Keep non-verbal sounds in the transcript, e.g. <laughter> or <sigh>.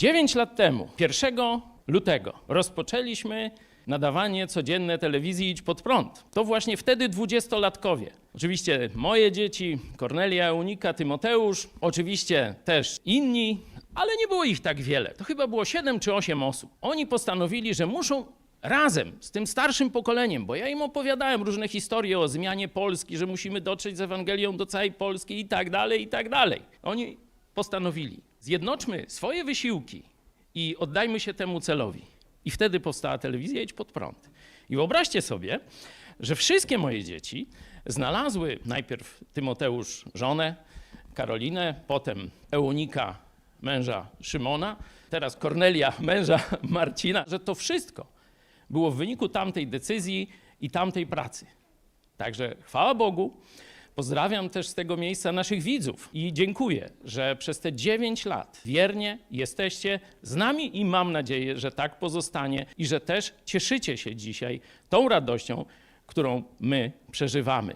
9 lat temu, 1 lutego, rozpoczęliśmy nadawanie codzienne telewizji Idź Pod Prąd. To właśnie wtedy dwudziestolatkowie. Oczywiście moje dzieci, Kornelia, Eunika, Tymoteusz, oczywiście też inni, ale nie było ich tak wiele. To chyba było 7 czy 8 osób. Oni postanowili, że muszą razem z tym starszym pokoleniem, bo ja im opowiadałem różne historie o zmianie Polski, że musimy dotrzeć z Ewangelią do całej Polski i tak dalej, i tak dalej. Oni postanowili, zjednoczmy swoje wysiłki i oddajmy się temu celowi. I wtedy powstała telewizja Idź Pod Prąd. I wyobraźcie sobie, że wszystkie moje dzieci znalazły najpierw Tymoteusz żonę, Karolinę, potem Eunika, męża Szymona, teraz Kornelia, <laughs> męża Marcina, że to wszystko było w wyniku tamtej decyzji i tamtej pracy. Także chwała Bogu. Pozdrawiam też z tego miejsca naszych widzów i dziękuję, że przez te 9 lat wiernie jesteście z nami i mam nadzieję, że tak pozostanie i że też cieszycie się dzisiaj tą radością, którą my przeżywamy.